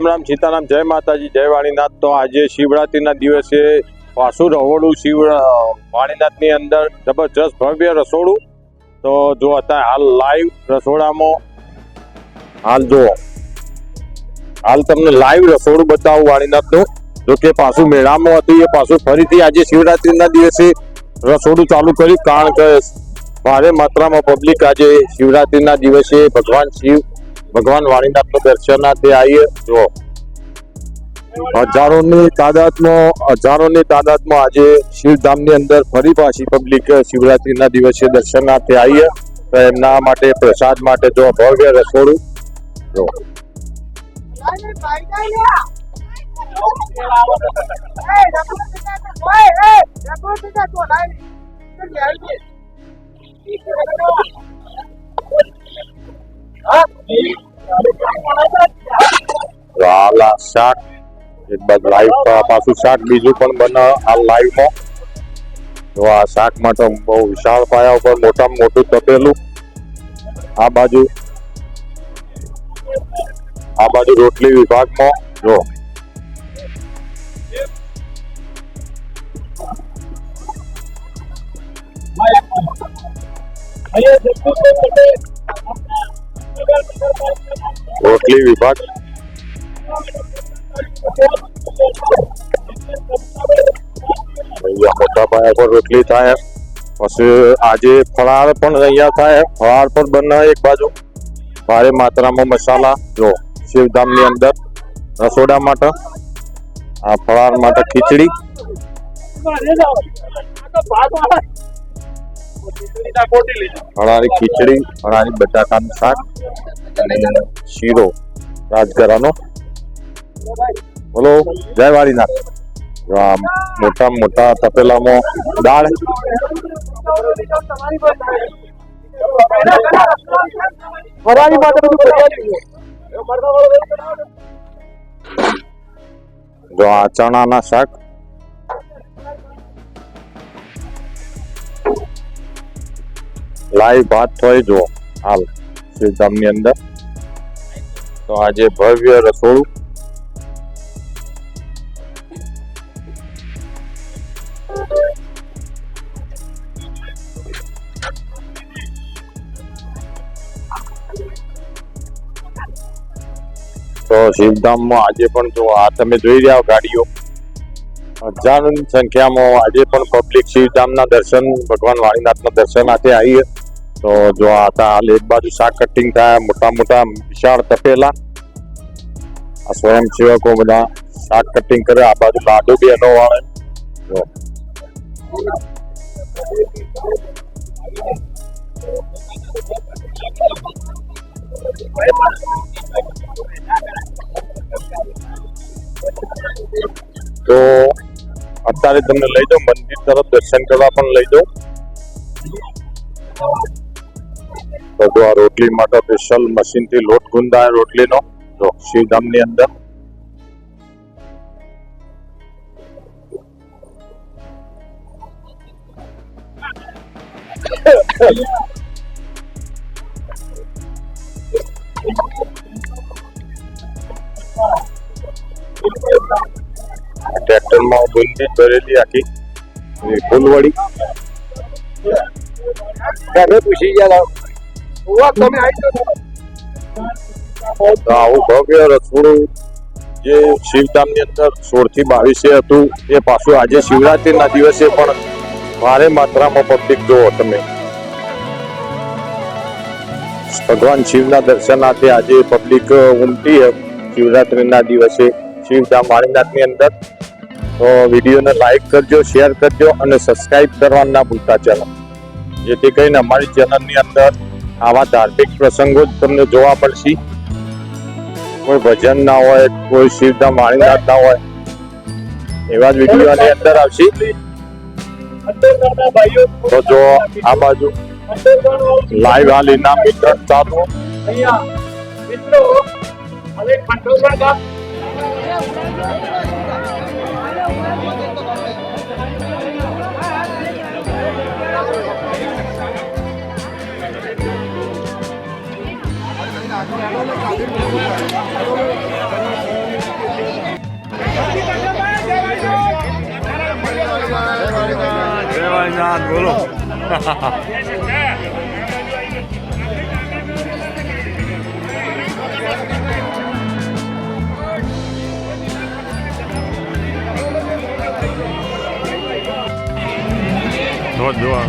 રામ રામ, સીતારામ, જય માતાજી, જય વાણીનાથ. તો આજે શિવરાત્રિના દિવસે પાછું રહોડું શિવ વાણીનાથની અંદર જબરજસ્ત ભવ્ય રસોડું. તો જો અત્યારે હાલ લાઈવ રસોડામાં, હાલ જુઓ હાલ તમને લાઈવ રસોડું બતાવું વાણીનાથનું. જો કે પાછું મેળામાં હતું, એ પાછું ફરીથી આજે શિવરાત્રિના દિવસે રસોડું ચાલુ કર્યું. કારણ કે ભારે માત્રામાં પબ્લિક આજે શિવરાત્રિના દિવસે ભગવાન શિવ ભગવાન વાણીનાથનું દર્શનાર્થે આવીએ. જો હજારોની તાદાદમાં હજારોની તાદાદમાં આજે શિવધામની અંદર ફરી પાછી પબ્લિક શિવરાત્રિના દિવસે દર્શનાર્થે આવીએ. તો એમના માટે, પ્રસાદ માટે જો ભવ્ય રસોડું. જો તો શાક. એક બાદ લાઈવ પાછું શાક બીજું પણ બને આ લાઈવમાં તો આ શાક તો બહુ વિશાળ પાયા ઉપર મોટામાં મોટું તપેલું. આ બાજુ આ બાજુ રોટલી વિભાગમાં. જો. રોટલી વિભાગ. અહીંયા મોટા પાયા પર રોટલી થાય. પછી આજે ફળાર પણ અહીંયા થાય. ફળાર પણ બને એક બાજુ. ભારે માત્રામાં મસાલા, જો, શિવધામની અંદર, રસોડા માટે. આ ફળાર માટે ખીચડી. ફળારી ખીચડી ફળારી બટાકાનું શાક અને શીરો. રાજગરાનો બોલો, જય વાળીનાથ. મોટા મોટા તપેલામાં દાળ. જો આ ચણાના શાક લાઈવ ભાત થઈ જો. હાલ શિવધામની અંદર. તો આજે ભવ્ય રસોડું. તો શિવધામમાં આજે પણ જો, આ તમે જોઈ રહ્યા ગાડીઓ. હજારોની સંખ્યામાં આજે પણ પબ્લિક શિવધામના દર્શન, ભગવાન વાણીનાથના દર્શન હાથે આવીએ. તો જો આ હતા હાલ એક બાજુ શાક કટિંગ થાય, મોટા મોટા વિશાળ તપેલા. આ સ્વયંસેવકો બધા શાક કટિંગ કરે, આ બાજુ લાડુ એનો વાળે. તો અત્યારે તમને લઈ જાઉં, મંદિર તરફ દર્શન કરવા પણ લઈ જાઉં. તો જો આ રોટલી માટે સ્પેશિયલ મશીનથી લોટ ગુંદાય રોટલીનો. જો શિવધામની અંદર. ટ્રેક્ટરમાં ગુંદી ભરેલી આખી. એ ફૂલવડી. ઘરે પૂછી ગયા ઓવા તમે આવી ભવ્ય રસોડું જે શિવધામની અંદર સોળથી બાવીસે હતું, એ પાછું આજે શિવરાત્રીના દિવસે પણ ભારે માત્રામાં પબ્લિક જોવો તમે. ભગવાન શિવના દર્શનાર્થે આજે પબ્લિક ઉમટી શિવરાત્રીના દિવસે. શિવધામ વાણીનાથની અંદર. તો વિડીયોને લાઈક કરજો શેર કરજો અને સબસ્ક્રાઇબ કરવાનું ના ભૂલતા ચેનલ. જેથી કરીને અમારી ચેનલની અંદર આવા ધાર્મિક પ્રસંગો જ તમને જોવા મળશે. કોઈ ભજન ના હોય, કોઈ શિવધામ વાણીનાથ ના હોય, એવા જ વિડીયોની અંદર આવશે. તો જો આ બાજુ લાઈવ હાલ ઇનામ વિતરણ ચાલુ. મિત્રો, હવે ખંડોસા ગામ વાળીનાથ બોલો ધોધ જોવા